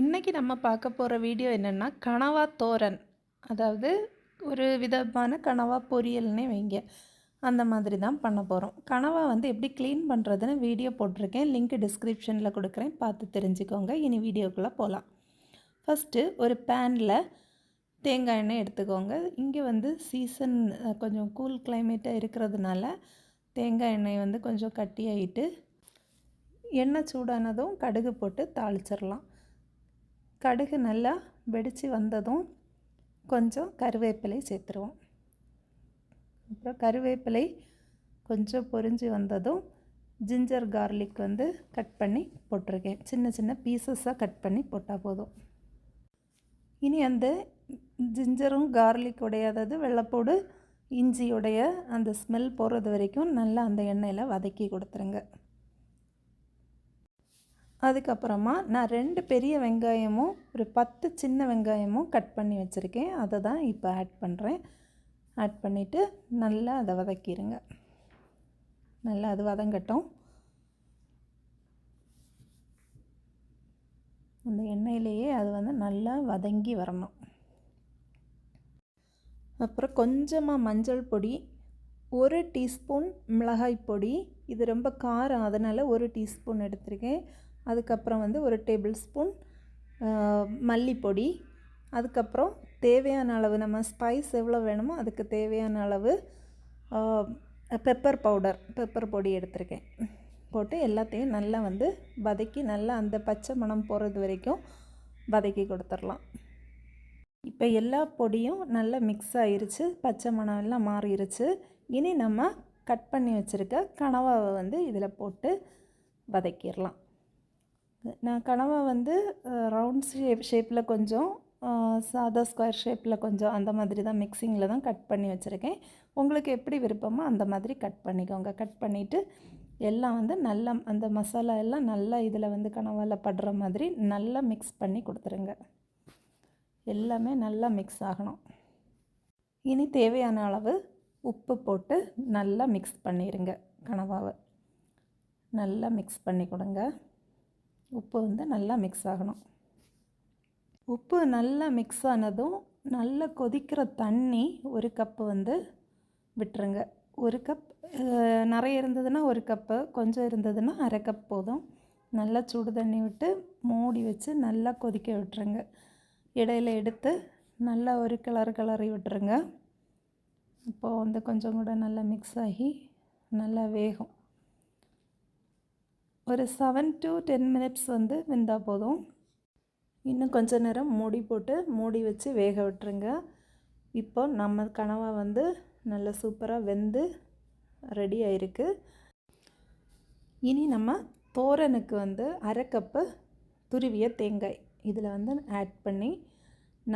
இன்றைக்கி நம்ம பார்க்க போகிற வீடியோ என்னென்னா கனவா தோரன். அதாவது ஒரு விதமான கனவா பொரியல்னே வைங்க. அந்த மாதிரி தான் பண்ண போகிறோம் கனவா வந்து எப்படி க்ளீன் பண்ணுறதுன்னு வீடியோ போட்டிருக்கேன். லிங்க் டிஸ்கிரிப்ஷனில் கொடுக்குறேன். பார்த்து தெரிஞ்சுக்கோங்க. இனி வீடியோக்குள்ளே போகலாம் ஃபஸ்ட்டு ஒரு பேனில் தேங்காய் எண்ணெய் எடுத்துக்கோங்க. இங்கே வந்து சீசன் கொஞ்சம் கூல் கிளைமேட்டாக இருக்கிறதுனால தேங்காய் எண்ணெய் வந்து கொஞ்சம் கட்டியாயிட்டு எண்ணெய் சூடானதும் கடுகு போட்டு தாளிச்சிடலாம். கடுகு நல்லா வெடித்து வந்ததும் கொஞ்சம் கருவேப்பிலை சேர்த்துருவோம். அப்புறம் கருவேப்பிலை கொஞ்சம் பொரிஞ்சு வந்ததும் ஜிஞ்சர் கார்லிக் வந்து கட் பண்ணி போட்டிருக்கேன். சின்ன சின்ன பீசஸாக கட் பண்ணி போட்டால் போதும். இனி அந்த ஜிஞ்சரும் கார்லிக் உடையாதது வெள்ளைப்பூடு இஞ்சியுடைய அந்த ஸ்மெல் போகிறது வரைக்கும் நல்லா அந்த எண்ணெயில் வதக்கி கொடுத்துருங்க. அதுக்கப்புறமா நான் ரெண்டு பெரிய வெங்காயமும் ஒரு பத்து சின்ன வெங்காயமும் கட் பண்ணி வச்சுருக்கேன். அதை தான் இப்போ ஆட் பண்ணுறேன் ஆட் பண்ணிவிட்டு நல்லா அதை வதக்கிடுங்க நல்லா அது வதங்கட்டும். அந்த எண்ணெயிலேயே அது வந்து நல்லா வதங்கி வரணும். அப்புறம் கொஞ்சமாக மஞ்சள் பொடி ஒரு டீஸ்பூன் மிளகாய் பொடி. இது ரொம்ப காரம் அதனால் ஒரு டீஸ்பூன் எடுத்திருக்கேன். அதுக்கப்புறம் வந்து ஒரு டேபிள் ஸ்பூன் மல்லிப்பொடி. அதுக்கப்புறம் தேவையான அளவு நம்ம ஸ்பைஸ் எவ்வளோ வேணுமோ அதுக்கு தேவையான அளவு பெப்பர் பவுடர் பெப்பர் பொடி எடுத்திருக்கேன். போட்டு எல்லாத்தையும் நல்லா வந்து வதக்கி நல்லா அந்த பச்சை மணம் போகிறது வரைக்கும் வதக்கி கொடுத்துடலாம். இப்போ எல்லா பொடியும் நல்லா மிக்ஸ் ஆயிருச்சு பச்சை மணம் எல்லாம் மாறிடுச்சு இனி நம்ம கட் பண்ணி வச்சுருக்க கனவாவை வந்து இதில் போட்டு வதக்கிடலாம். நான் கனவை வந்து ரவுண்ட் ஷேப் ஷேப்பில் கொஞ்சம் சாதா ஸ்கொயர் ஷேப்பில் கொஞ்சம் அந்த மாதிரி தான் மிக்சிங்கில் தான் கட் பண்ணி வச்சுருக்கேன். உங்களுக்கு எப்படி விருப்பமோ அந்த மாதிரி கட் பண்ணிக்கோங்க. கட் பண்ணிவிட்டு எல்லாம் வந்து நல்லா அந்த மசாலா எல்லாம் நல்லா இதில் வந்து கனவாவில் படுற மாதிரி நல்லா மிக்ஸ் பண்ணி கொடுத்துருங்க. எல்லாமே நல்லா மிக்ஸ் ஆகணும். இனி தேவையான அளவு உப்பு போட்டு நல்லா மிக்ஸ் பண்ணிடுங்க கனவாவை. நல்லா மிக்ஸ் பண்ணி கொடுங்க. உப்பு வந்து நல்லா மிக்ஸ் ஆகணும். உப்பு நல்லா மிக்ஸ் ஆனதும் நல்லா கொதிக்கிற தண்ணி ஒரு கப்பு வந்து விட்டுருங்க. ஒரு கப் நிறைய இருந்ததுன்னா ஒரு கப்பு கொஞ்சம் இருந்ததுன்னா அரை கப் போதும். நல்லா சுடு தண்ணி விட்டு மூடி வச்சு நல்லா கொதிக்க விட்டுருங்க. இடையில எடுத்து நல்லா ஒரு கிளறு கிளறி விட்டுருங்க. இப்போது வந்து கொஞ்சம் கூட நல்லா மிக்ஸ் ஆகி நல்லா வேகும். ஒரு செவன் டு டென் மினிட்ஸ் வந்து வெந்தால் போதும். இன்னும் கொஞ்ச நேரம் மூடி போட்டு மூடி வச்சு வேக விட்டுருங்க. இப்போ நம்ம கனவா வந்து நல்லா சூப்பராக வெந்து ரெடி ஆயிருக்கு. இனி நம்ம தோரனுக்கு வந்து அரை கப்பு துருவிய தேங்காய். இதில் வந்து ஆட் பண்ணி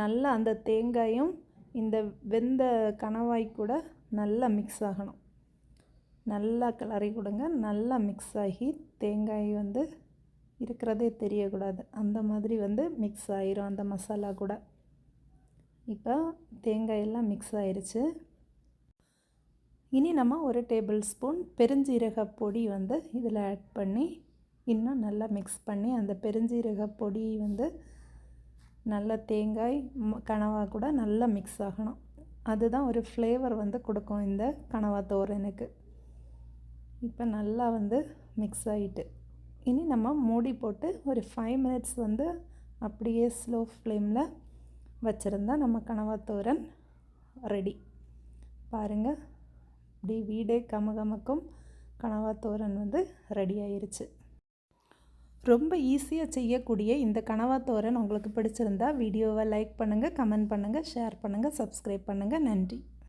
நல்லா அந்த தேங்காயும் இந்த வெந்த கணவாய் கூட நல்லா மிக்ஸ் ஆகணும். நல்லா கிளறி கொடுங்க. நல்லா மிக்ஸ் ஆகி தேங்காய் வந்து இருக்கிறதே தெரியக்கூடாது. அந்த மாதிரி வந்து மிக்ஸ் ஆயிரும் அந்த மசாலா கூட. இப்போ தேங்காயெல்லாம் மிக்ஸ் ஆயிடுச்சு இனி நம்ம ஒரு டேபிள் ஸ்பூன் பெருஞ்சீரக பொடி வந்து இதில் ஆட் பண்ணி இன்னும் நல்லா மிக்ஸ் பண்ணி அந்த பெருஞ்சீரக பொடி வந்து நல்ல தேங்காய் கனவா கூட நல்லா மிக்ஸ் ஆகணும். அதுதான் ஒரு ஃப்ளேவர் வந்து கொடுக்கும் இந்த கனவா தோரனுக்கு. இப்போ நல்லா வந்து மிக்ஸ் ஆகிட்டு இனி நம்ம மூடி போட்டு ஒரு ஃபைவ் மினிட்ஸ் வந்து அப்படியே ஸ்லோ ஃப்ளேமில் வச்சுருந்தா நம்ம கனவாத்தோரன் ரெடி பாருங்கள் இப்படி வீடே கமகமக்கும் கனவாத்தோரன் வந்து ரெடி ஆயிருச்சு. ரொம்ப ஈஸியாக செய்யக்கூடிய இந்த கனவாத்தோரன் உங்களுக்கு பிடிச்சிருந்தா வீடியோவை லைக் பண்ணுங்கள் கமெண்ட் பண்ணுங்கள் ஷேர் பண்ணுங்கள் சப்ஸ்கிரைப் பண்ணுங்கள் நன்றி.